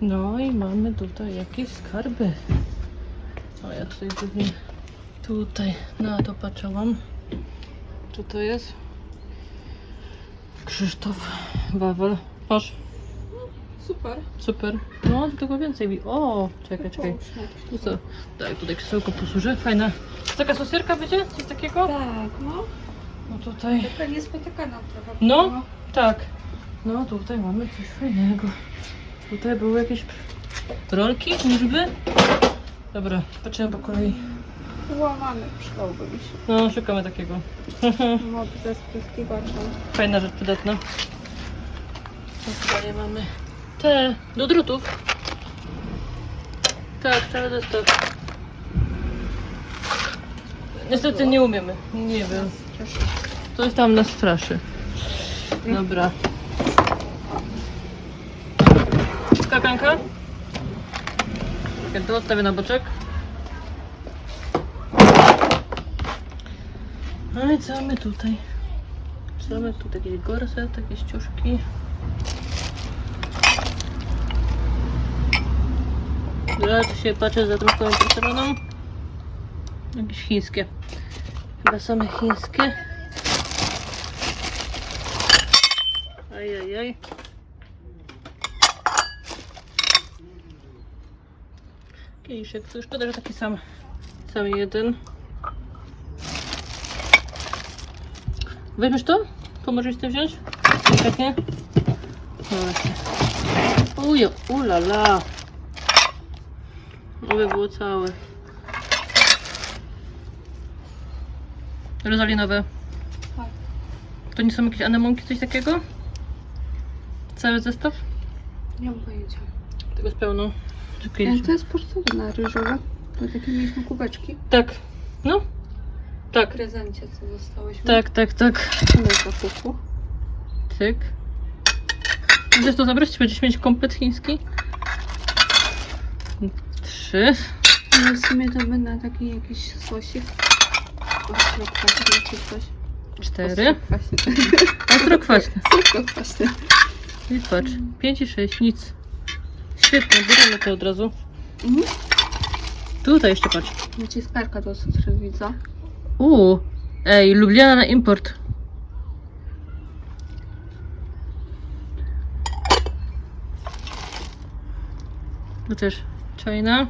No i mamy tutaj jakieś skarby. O, ja tutaj pewnie tutaj na to patrzyłam. Co to jest? Krzysztof Wawel. Patrz, Super. super. No, tylko więcej. mi- O, czekaj, czekaj. Tu co? Tak, tutaj krzesełko posłuży. Fajna. Taka sosierka będzie? Coś takiego? Tak, no. No tutaj. Taka niespotykana trochę. No. Tak. No tutaj mamy coś fajnego. Tutaj były jakieś rolki, niżby. Dobra, patrzymy po kolei. Łamany przydałby mi się. No, szukamy takiego. Mod ze spryskiwaczem. Fajna rzecz przydatna. Co tutaj mamy? Te do drutów. Tak, cały zestaw. Niestety nie umiemy. Nie wiem. Coś tam nas straszy. Dobra. Skakanka. Ja to odstawię na boczek. No i co mamy tutaj? Co mamy tu? Jakieś gorset, jakieś ciuszki. Ja tu się patrzę za drugą porcelaną. Jakieś chińskie. Chyba same chińskie. Ajajaj. Kieliszek, to szkoda, że taki sam. Sam jeden. Weźmiesz to? Pomożesz to wziąć? Delikatnie? No. Ujo, ulala. Oby było całe. Rozalinowe. Tak. To nie są jakieś anemonki, coś takiego? Cały zestaw? Nie mam pojęcia. Tego jest pełno. E, Czekaj. to jest porcelana ryżowa. To takie mieliśmy kubeczki. Tak. No. W Tak. prezencie, co dostałyśmy. Tak, tak, tak. To kuku. Cyk. Chcesz to zabrać? Czy będziesz mieć komplet chiński? Trzy. No w sumie to na taki jakiś sosik. Ostro kwaśny czy coś. Cztery. Ostro kwaśny. Ostro kwaśne. Ostro kwaśny. I patrz. Pięć i sześć. Nic. Świetnie. Bierzemy to od razu. Mhm. Tutaj jeszcze patrz. Naciskarka do cukrzyca. Uuu. Ej, Lubliana na import. Tu też czajna.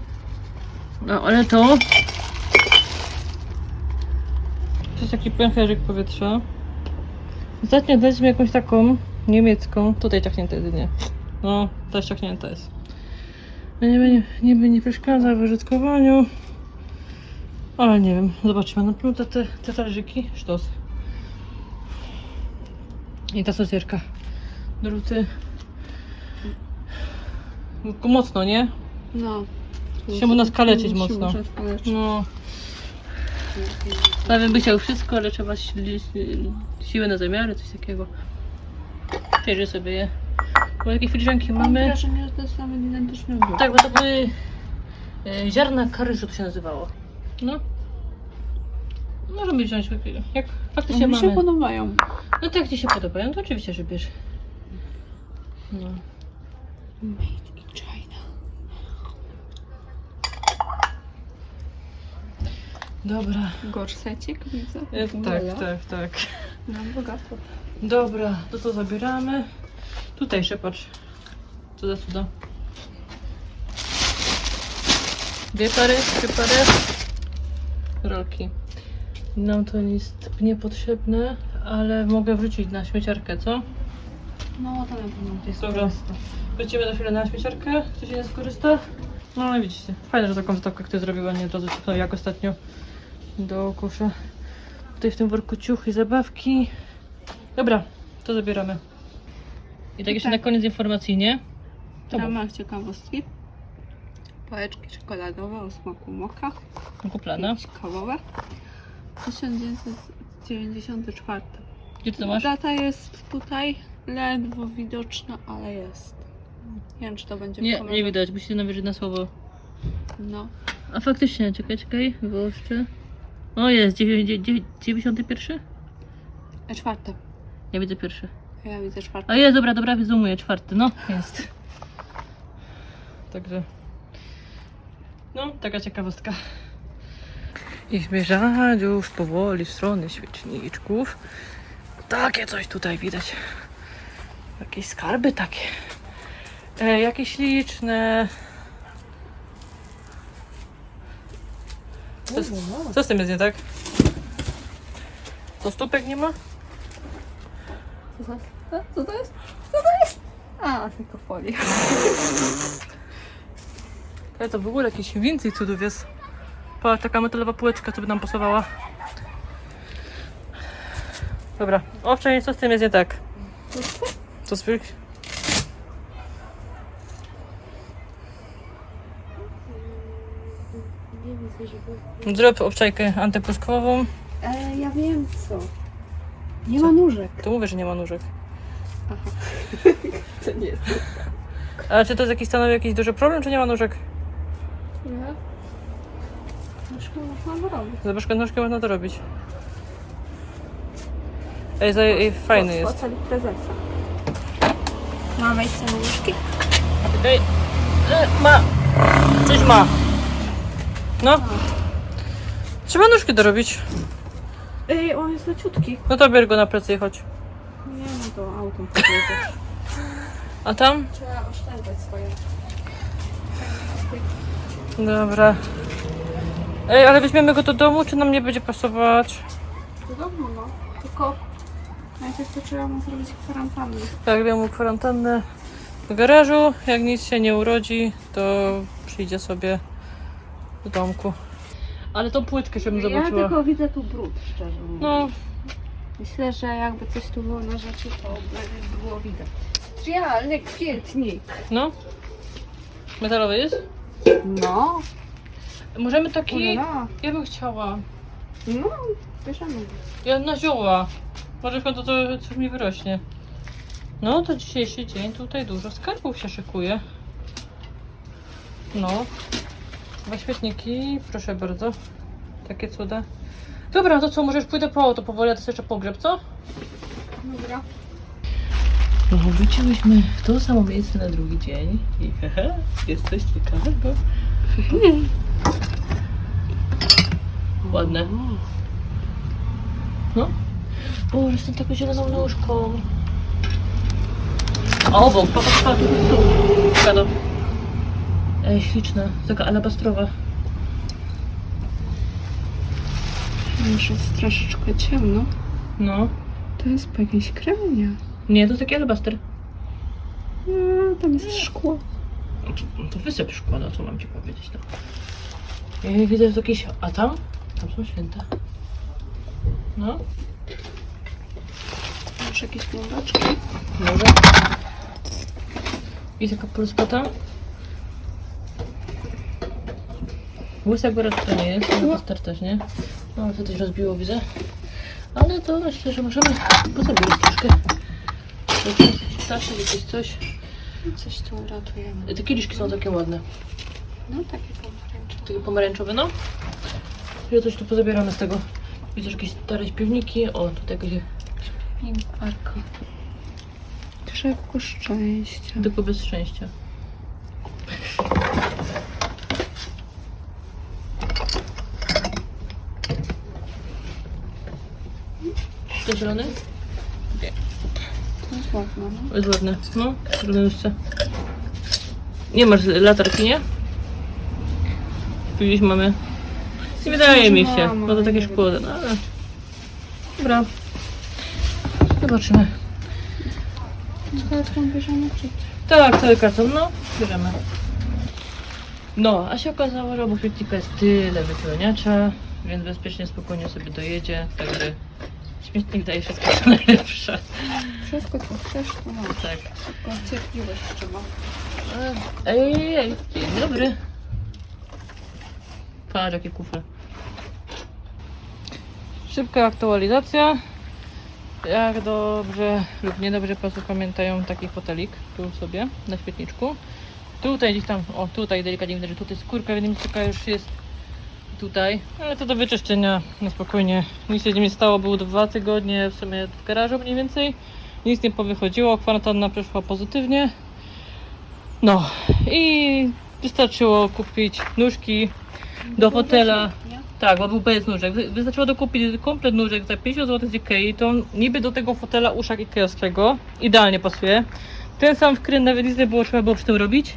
No, ale to... To jest taki pęcherzyk powietrza. Ostatnio daliśmy jakąś taką niemiecką. Tutaj ciachnięta jedynie. No, też ciachnięta jest. No Nie będzie nie, przeszkadza w użytkowaniu. Ale nie wiem, zobaczymy. No pewno te, te, te talerzyki, sztos. I ta sosierka. Druty. Tylko Mocno, nie? No. Się mu naskaleczyć Się mocno. No. Prawie by chciał wszystko, ale trzeba si- si- siłę na zamiary, coś takiego. Bierze sobie je. Bo jakie filiżanki Mam mamy? wrażenie, że to jest nawet identyczny wzór. Tak, bo to były e, ziarna karyżu to się nazywało. No. Możemy wziąć, jak faktycznie Mi się mamy. podobają. No to jak Ci się podobają, to oczywiście, że bierz. No. Made in China. Dobra. Gorsecik widzę. E, tak, tak, tak. No bogato. Dobra, to to zabieramy. Tutaj jeszcze patrz. Co za cuda. Dwie pary, trzy pary. Rolki. Nam to jest niepotrzebne, ale mogę wrzucić na śmieciarkę, co? No to na pewno gdzieś Dobra. Wrócimy na chwilę na śmieciarkę. Ktoś się nie skorzysta? No ale widzicie. Fajne, że taką wystawkę ktoś zrobił, a nie od razu jak ostatnio do kosza. Tutaj w tym worku ciuchy, zabawki. Dobra, to zabieramy. I tak jeszcze Tak. na koniec informacji, nie? W To mów. ramach ciekawostki. Pałeczki czekoladowe o smaku moka. kuplana. Jakieś kawowe. 1994. Gdzie ty to masz? Data jest tutaj ledwo widoczna, ale jest. Nie wiem, czy to będzie w Nie, kamerze. nie widać, bo się nawierzy na słowo. No. A faktycznie, czekaj, czekaj, wyłoszczę. O jest, dziewię- dzie- dzie- 91? A czwarte. Ja widzę pierwszy. Ja widzę czwarte. A jest, dobra, dobra, zoomuję, czwarty, no, jest. Także. No, taka ciekawostka. I zmierzać już powoli w stronę świeczniczków. Takie coś tutaj widać. Jakieś skarby takie. E, jakieś liczne. Co, z- co z tym jest nie tak? To stópek nie ma? Co to jest? Co to jest? Co to jest? A, tylko folia. Ale to w ogóle jakiś więcej cudów jest. Patrz, taka metalowa półeczka, co by nam pasowała. Dobra, owszem, co z tym jest nie tak? Co z. Zrób obczajkę antypluskową. E, ja wiem co. Nie ma nóżek. To mówię, że nie ma nóżek. To nie jest. Ale czy to jest jakiś stanowi jakiś duży problem, czy nie ma nóżek? Nie? Nóżkę można wyrobić. Zobacz, nóżkę można to robić. Ej, za, ej fajny jest. Ocali prezesa. Ma wejście na nóżki? Ej, e, ma. Coś ma. No. Trzeba nóżki dorobić. Ej, on jest leciutki. No to bier go na plecy i chodź. Nie no to autem podjedziesz. A tam? Trzeba oszczędzać swoje. Dobra. Ej, ale weźmiemy go do domu, czy nam nie będzie pasować? Do domu no. Tylko najpierw to trzeba mu zrobić kwarantannę. Tak, wiem mu kwarantannę w garażu. Jak nic się nie urodzi, to przyjdzie sobie do domku. Ale tą płytkę się bym Ja zobaczyła. tylko widzę tu brud, szczerze mówiąc. No, Myślę, że jakby coś tu było na rzeczy, to by było widać. Trialny kwietnik. no. Metalowy jest? No. Możemy taki... Ja bym chciała. no. bierzemy. Ja na zioła. Może w końcu to coś mi wyrośnie. No to dzisiejszy dzień tutaj dużo skarbów się szykuje. No. Dwa świetniki, proszę bardzo. Takie cuda. Dobra, to co, możesz pójdę po auto powoli, a to jeszcze pogrzeb, co? Dobra. No, wróciłyśmy w to samo miejsce na drugi dzień i hehe, jest coś ciekawego. Ładne. No. Boże, jestem taką zieloną nóżką. A obok, popatrz, patrz, tu. Ej, śliczna, taka alabastrowa. Już jest troszeczkę ciemno. No. To jest po jakiejś kremie. Nie, to taki alabaster. No, tam jest szkło. No to wysyp szkoda, co mam ci powiedzieć. No. Ej, widzę, to jakieś... A tam? Tam są święte. No. Masz jakieś blądaczki? Może. I taka pulspota. Łysa góra to nie jest, ale to też nie. No, ale to coś rozbiło, widzę. Ale to myślę, że możemy pozabierać troszkę. Jakieś ptaszek, jakieś coś. Coś tu uratujemy. Te kieliszki są takie ładne. No, takie pomarańcze. Takie pomarańczowe, no. Ja coś tu pozabieramy z tego. Widzę, że jakieś stare śpiewniki. O, tutaj jakieś... Pięknego. Drzewko szczęścia. Tylko bez szczęścia. To zielony? To jest ładne, no. Jest ładny. No, zielony jeszcze. Nie masz latarki, nie? Tu gdzieś mamy. Nie wydaje mi się. No to takie nie szkło. No, ale... Dobra. Zobaczymy. Kartą bierzemy czy Tak, cały karton, no, bierzemy. No, a się okazało, że obok śmietnika jest tyle wypełniacza, więc bezpiecznie, spokojnie sobie dojedzie, także śmietnik daje wszystko co najlepsze. Wszystko co chcesz, to masz. Tak. Tylko cierpliwość trzeba. Ej, ej, ej, dzień dobry. Patrz, jakie kufle. Szybka aktualizacja. Jak dobrze lub niedobrze Państwo pamiętają taki fotelik, tu sobie na świetniczku. Tutaj gdzieś tam, o tutaj delikatnie widać, że tutaj skórka, więc taka już jest tutaj. Ale to do wyczyszczenia na spokojnie. Nic się nie stało, było dwa tygodnie w sumie w garażu mniej więcej. Nic nie powychodziło, kwarantanna przeszła pozytywnie. No i wystarczyło kupić nóżki do fotela. Tak, bo był bez nóżek. Wy- Wystarczyło dokupić komplet nóżek za 50 zł z Ikei, to niby do tego fotela uszak Ikeowskiego idealnie pasuje. Ten sam wkręt nawet nic nie było, trzeba było przy tym robić.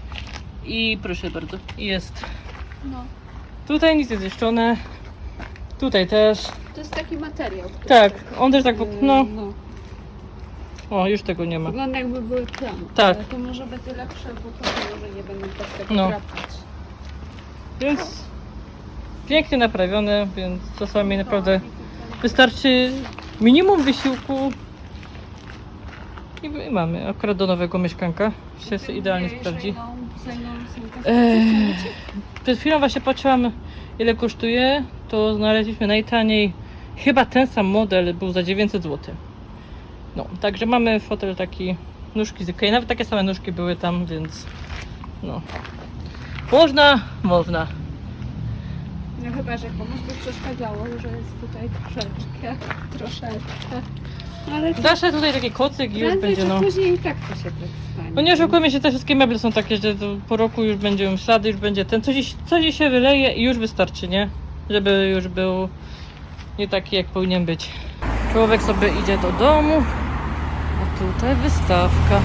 I proszę bardzo, jest. No. Tutaj nic nie zniszczone. Tutaj też. To jest taki materiał. który Tak, on też tak, Yy, no, no. o już tego nie ma. Wygląda jakby były plamy. Tak. Ale to może będzie lepsze, bo to może nie będą tak tego No. drapać. Więc pięknie naprawione, więc czasami naprawdę Tak. wystarczy minimum wysiłku i i mamy akurat do nowego mieszkanka. Się idealnie sprawdzi. są Eee, Przed chwilą właśnie patrzyłam ile kosztuje, to znaleźliśmy najtaniej, chyba ten sam model był za 900 zł. No, także mamy fotel taki, nóżki z Ikei, nawet takie same nóżki były tam, więc no. Można, można. No chyba, że komuś by przeszkadzało, że jest tutaj troszeczkę, troszeczkę. Ale to Daszę tutaj taki kocyk i już będzie no. później i tak to się tak. No nie oszukujmy się, te wszystkie meble są takie, że po roku już będą ślady, już będzie ten, coś, coś się wyleje i już wystarczy, nie? Żeby już był nie taki jak powinien być. Człowiek sobie idzie do domu, a tutaj wystawka.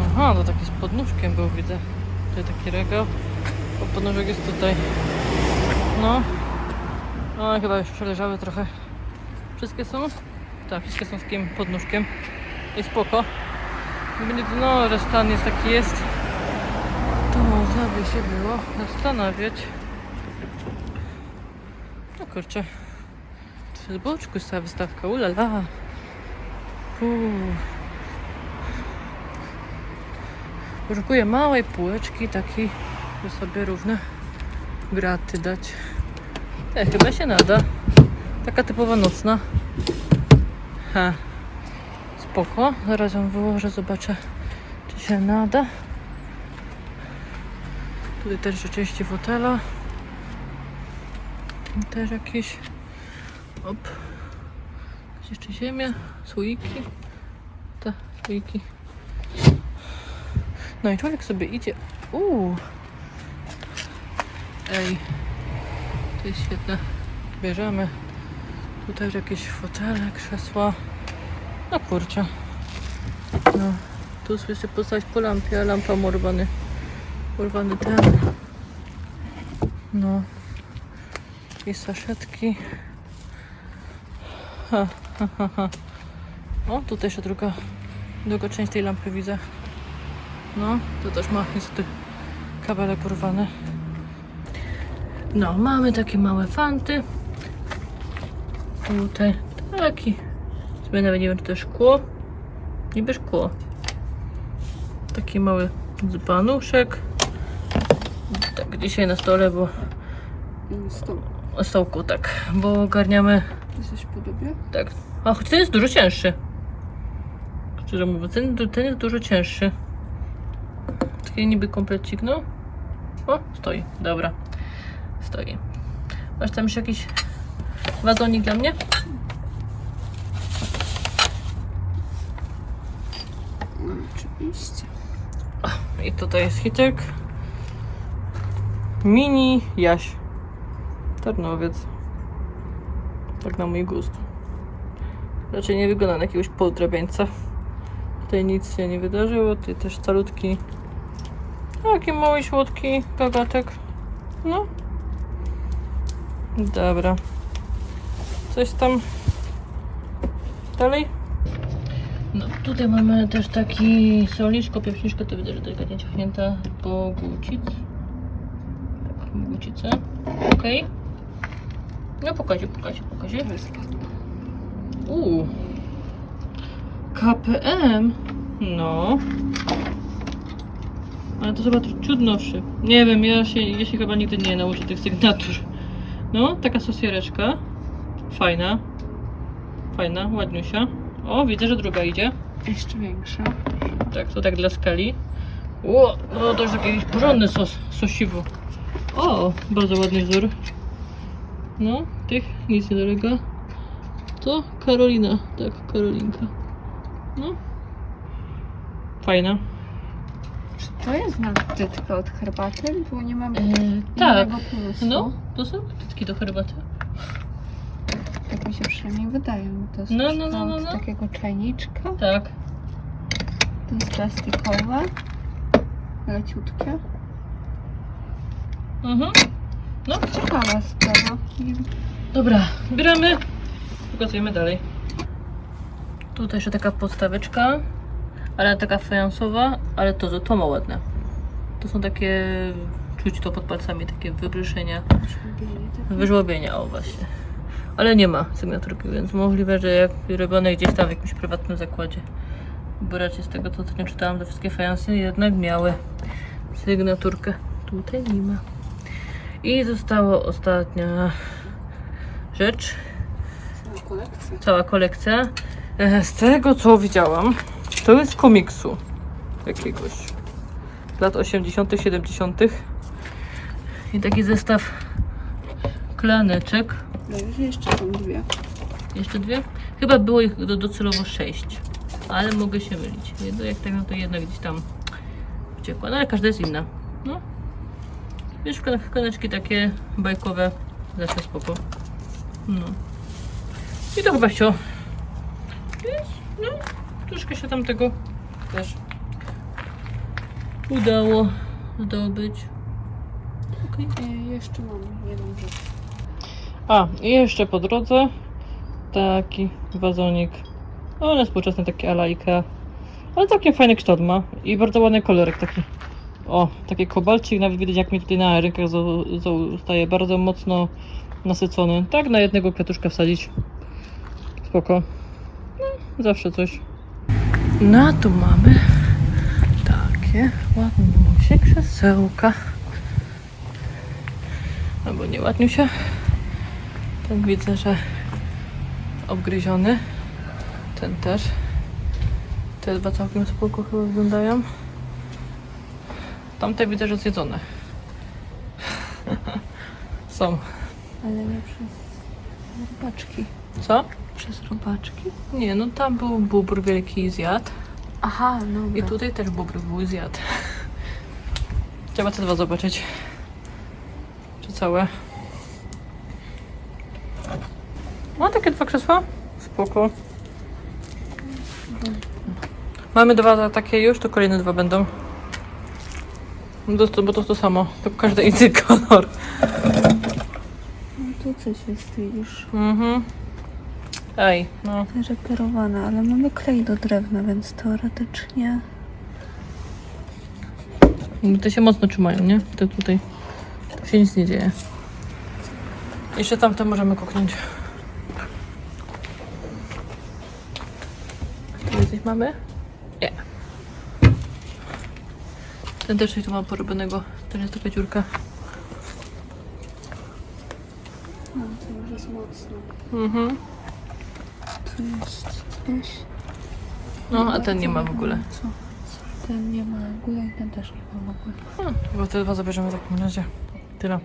Aha, to taki z podnóżkiem był, widzę. Tutaj taki regał, a podnóżek jest tutaj. No. No chyba już przeleżały trochę. Wszystkie są? Tak, wszystkie są z takim podnóżkiem. I spoko. Będzie to, no, że stan jest taki jest, to można by się było zastanawiać. No kurczę, z boczku jest cała wystawka, ulala. Poszukuję małej półeczki, takiej, by sobie różne graty dać. E, chyba się nada. Taka typowa nocna. Ha. Spoko. Zaraz ją wyłożę, zobaczę czy się nada. Tutaj też rzeczywiście fotela. Też jakieś. Op. Jeszcze ziemia, słoiki. Te słoiki. No i człowiek sobie idzie. Uuu. Ej. To jest świetne. Bierzemy. Tu też jakieś fotele, krzesła. No kurczę. No. Tu słyszę postać po lampie, a lampa ma urwany. Urwany ten. No. I saszetki. Ha, ha, ha, ha. O, tutaj jeszcze druga, druga część tej lampy widzę. No, to też ma niestety kabelek urwany. No, mamy takie małe fanty. Tutaj taki. Sobie nawet nie wiem, czy to szkło. Niby szkło. Taki mały dzbanuszek. Tak, dzisiaj na stole, bo o stołku, tak, bo ogarniamy, coś podobnie? tak. A choć ten jest dużo cięższy. Szczerze mówiąc, ten, ten jest dużo cięższy. Taki niby komplecik, no. O, stoi, dobra. Stoi. Masz tam jeszcze jakiś wazonik dla mnie? No, oczywiście. I tutaj jest hitek. Mini Jaś. Tarnowiec. Tak na mój gust. Raczej nie wygląda na jakiegoś podrabiańca. Tutaj nic się nie wydarzyło. Tutaj też calutki. Taki mały, słodki gagatek. No. Dobra. Coś tam dalej? No tutaj mamy też taki soliszko, pieprzniczko, to widać, że delikatnie ciachnięta po głucic. Tak, głucice. Okej. No pokażę, pokażę, pokażę. Uuu. KPM. No. Ale to chyba ciut nowszy. Nie wiem, ja się, ja się chyba nigdy nie nauczę tych sygnatur. No, taka sosiereczka. Fajna. Fajna, ładniusia. O, widzę, że druga idzie. Jeszcze większa. Tak, to tak dla skali. O, no to już jakiś porządny sos, sosiwo. O, bardzo ładny wzór. No, tych nic nie dolega. To Karolina, tak, Karolinka. No. Fajna. To jest nadtytka od herbaty, bo nie mam tak. innego pomysłu. No, to są tytki do herbaty. Tak mi się przynajmniej wydaje. To jest No, no, no, no, no. takiego czajniczka. Tak. To jest plastikowe. Leciutkie. Mhm. No, Ciekawa sprawa. Dobra, bieramy. Pokazujemy dalej. Tutaj jeszcze taka podstaweczka, ale taka fajansowa, ale to, to ma ładne. To są takie, czuć to pod palcami, takie wybryszenia, wyżłobienia, o właśnie. Ale nie ma sygnaturki, więc możliwe, że jak robione gdzieś tam w jakimś prywatnym zakładzie. Bo raczej z tego, co ostatnio czytałam, te wszystkie fajansy jednak miały sygnaturkę. Tutaj nie ma. I została ostatnia rzecz, Cała kolekcja. cała kolekcja. E, Z tego co widziałam, to jest komiksu jakiegoś lat 80., 70. I taki zestaw klaneczek. Dobrze, jeszcze są dwie. Jeszcze dwie? Chyba było ich do, docelowo sześć, ale mogę się mylić. Jedno, jak tak, no to jedna gdzieś tam uciekła, no ale każda jest inna. No. Wiesz, klaneczki takie bajkowe, zawsze spoko. No. I to chyba wsio. Więc, no, troszkę się tam tego też udało zdobyć. Okej. E, jeszcze mam jedną rzecz. A, i jeszcze po drodze taki wazonik. Ale współczesny taki alajka. Ale całkiem fajny kształt ma. I bardzo ładny kolorek taki. O, taki kobalcik, nawet widać jak mi tutaj na rękach zo- zostaje bardzo mocno nasycony. Tak na jednego kwiatuszka wsadzić. Spoko. No, zawsze coś. No tu mamy takie ładnusie krzesełka. Albo nie ładniusie. Ten widzę, że obgryziony. Ten też. Te dwa całkiem spoko chyba wyglądają. Tamte widzę, że zjedzone. Są. Ale nie przez robaczki. Co? Przez robaczki? Nie, no tam był bóbr wielki i zjadł. Aha, no. I tutaj też bóbr był i zjadł. Trzeba te dwa zobaczyć. Czy całe. Ma takie dwa krzesła? Spoko. Mamy dwa takie już, to kolejne dwa będą. No to, bo to to samo, tylko każdy inny kolor. No tu coś jest, widzisz. Mhm. Ej, no. Reperowana, ale mamy klej do drewna, więc teoretycznie... Te się mocno trzymają, nie? Te tutaj. Tu się nic nie dzieje. Jeszcze tamte możemy koknąć. Mamy? Nie. Ten też coś tu ma porobionego. Też jest taka dziurka. No, to już jest mocno. Mhm. Tu jest. No, a ten nie ma w ogóle. Co? Ten nie ma w ogóle i ten też nie ma w ogóle. Hmm, bo te dwa zabierzemy w takim razie. Tyle.